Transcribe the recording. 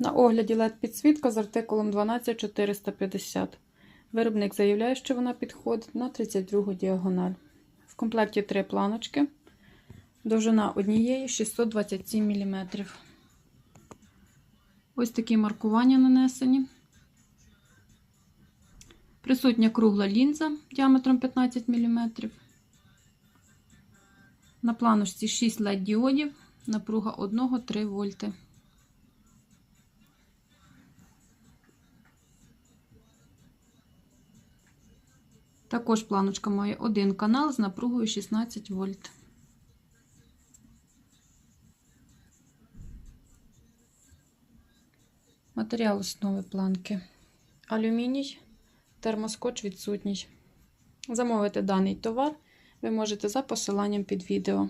На огляді LED підсвітка з артикулом 12450. Виробник заявляє, що вона підходить на 32 діагональ. В комплекті три планочки. Довжина однієї 627 мм. Ось такі маркування нанесені. Присутня кругла лінза діаметром 15 мм. На планочці 6 LED діодів, напруга 1-3 вольти. Також планочка має один канал з напругою 16 вольт. Матеріал основи планки. Алюміній, термоскотч відсутній. Замовити даний товар ви можете за посиланням під відео.